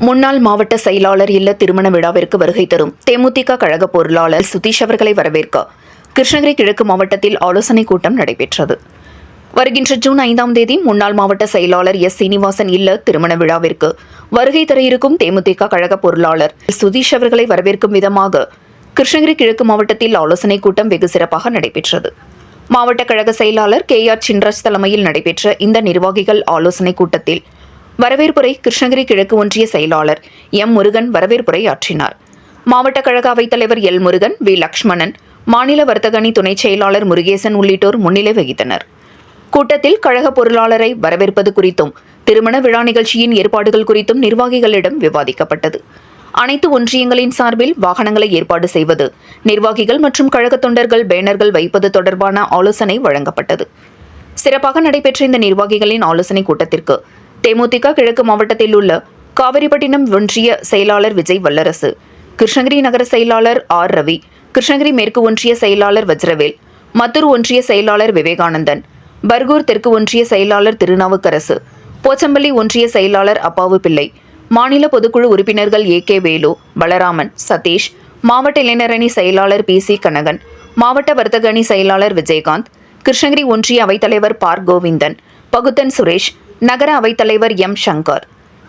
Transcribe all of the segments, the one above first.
முன்னாள் மாவட்ட செயலாளர் இல்ல திருமண விழாவிற்கு வருகை தரும் தேமுதிக கழக பொருளாளர் சுதீஷ் அவர்களை வரவேற்க கிருஷ்ணகிரி கிழக்கு மாவட்டத்தில் ஆலோசனைக் கூட்டம் நடைபெற்றது. வருகின்ற ஜூன் ஐந்தாம் தேதி முன்னாள் மாவட்ட செயலாளர் எஸ் சீனிவாசன் இல்ல திருமண விழாவிற்கு வருகை தர இருக்கும் தேமுதிக கழக பொருளாளர் சுதீஷ் அவர்களை வரவேற்கும் விதமாக கிருஷ்ணகிரி கிழக்கு மாவட்டத்தில் ஆலோசனைக் கூட்டம் வெகு சிறப்பாக நடைபெற்றது. மாவட்ட கழக செயலாளர் கே ஆர் சின்ராஜ் தலைமையில் நடைபெற்ற இந்த நிர்வாகிகள் ஆலோசனைக் கூட்டத்தில் வரவேற்புரை கிருஷ்ணகிரி கிழக்கு ஒன்றிய செயலாளர் எம் முருகன் வரவேற்புரை ஆற்றினார். மாவட்ட கழக அவைத்தலைவர் எல் முருகன் வி லக்ஷ்மணன் மாநில வர்த்தகணி துணைச் செயலாளர் முருகேசன் உள்ளிட்டோர் முன்னிலை வகித்தனர். கூட்டத்தில் கழக பொருளாளரை வரவேற்பது குறித்தும் திருமண விழா நிகழ்ச்சியின் ஏற்பாடுகள் குறித்தும் நிர்வாகிகளிடம் விவாதிக்கப்பட்டது. அனைத்து ஒன்றியங்களின் சார்பில் வாகனங்களை ஏற்பாடு செய்வது நிர்வாகிகள் மற்றும் கழக தொண்டர்கள் பேனர்கள் வைப்பது தொடர்பான ஆலோசனை வழங்கப்பட்டது. சிறப்பாக நடைபெற்ற இந்த நிர்வாகிகளின் ஆலோசனைக் கூட்டத்திற்கு தேமுதிக கிழக்கு மாவட்டத்தில் உள்ள காவிரிப்பட்டினம் ஒன்றிய செயலாளர் விஜய் வல்லரசு கிருஷ்ணகிரி நகர செயலாளர் ஆர் ரவி கிருஷ்ணகிரி மேற்கு ஒன்றிய செயலாளர் வஜ்ரவேல் மத்தூர் ஒன்றிய செயலாளர் விவேகானந்தன் பர்கூர் தெற்கு ஒன்றிய செயலாளர் திருநாவுக்கரசு போச்சம்பள்ளி ஒன்றிய செயலாளர் அப்பாவு பிள்ளை மாநில பொதுக்குழு உறுப்பினர்கள் ஏ கே வேலு பலராமன் சதீஷ் மாவட்ட இளைஞரணி செயலாளர் பி சி கனகன் மாவட்ட வர்த்தக அணி செயலாளர் விஜயகாந்த் கிருஷ்ணகிரி ஒன்றிய அவைத்தலைவர் பார் கோவிந்தன் பகுத்தன் சுரேஷ் நகர அவைத்தலைவர் எம். சங்கர்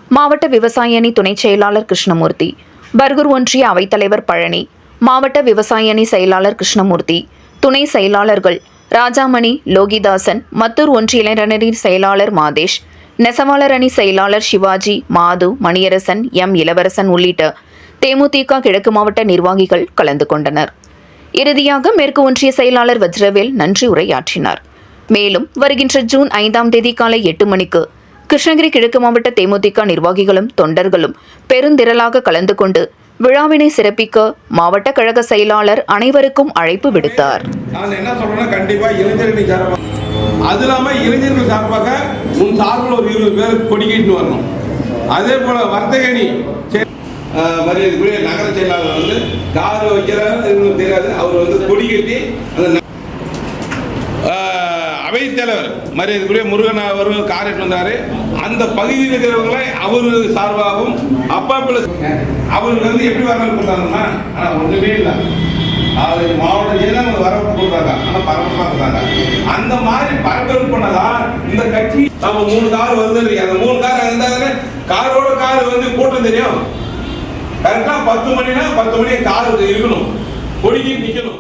மாவட்ட விவசாய அணி துணைச் செயலாளர் கிருஷ்ணமூர்த்தி பர்கூர் ஒன்றிய அவைத்தலைவர் பழனி மாவட்ட விவசாய அணி செயலாளர் கிருஷ்ணமூர்த்தி துணை செயலாளர்கள் ராஜாமணி லோகிதாசன் மத்தூர் ஒன்றிய இளைஞரணி செயலாளர் மாதேஷ் நெசவாளர் அணி செயலாளர் சிவாஜி மாது மணியரசன் எம். இளவரசன் உள்ளிட்ட தேமுதிக கிழக்கு மாவட்ட நிர்வாகிகள் கலந்து கொண்டனர். இறுதியாக மேற்கு ஒன்றிய செயலாளர் வஜ்ரவேல் நன்றி உரையாற்றினார். மேலும் வருகின்ற ஜூன் ஐந்தாம் தேதி காலை எட்டு மணிக்கு கிருஷ்ணகிரி கிழக்கு மாவட்ட தேமுதிக நிர்வாகிகளும் தொண்டர்களும் பெருந்திரளாக கலந்து கொண்டு விழாவினை சிறப்பிக்க மாவட்ட கழக செயலாளர் அனைவருக்கும் அழைப்பு விடுத்தார். நான் என்ன சொல்றேன்னா கண்டிப்பா இளைஞர்கள் சார்பாக அது இல்லாம இளைஞர்கள் சார்பாக உன் சார்பில் ஒரு இருபது பேர் கொடிக்கிட்டு வரணும். அதே போல வர்த்தகணி மரியாதைக்குரிய நகர செயலாளர் வந்து கார் வைக்கிறாரு தெரியாது. அவர் வந்து கொடி கட்டி அந்த அவைத்தலைவர் மரியாதைக்குரிய முருகன் அவரும் கார் எடுத்து வந்தாரு. அந்த பகுதியில் இருக்கிறவங்களை அவர் சார்பாகவும் அப்பா பிள்ளை அவருக்கு வந்து எப்படி வரவேற்பு கொடுத்தாங்கன்னா ஆனால் ஒன்றுமே இல்லை. அது மாவட்ட அவங்க வரவேற்பு கொடுத்தாங்க. ஆனால் பரபரப்பாக இருந்தாங்க. அந்த மாதிரி பரபரப்பு பண்ணதான் இந்த கட்சி? நம்ம மூணு கார் வந்து அந்த மூணு கார் இருந்தாலே காரோட கார் வந்து கூட்டம் தெரியும். கரெக்டாக பத்து மணினா பத்து மணி கார் இருக்கணும். கொடிக்கு நிற்கணும்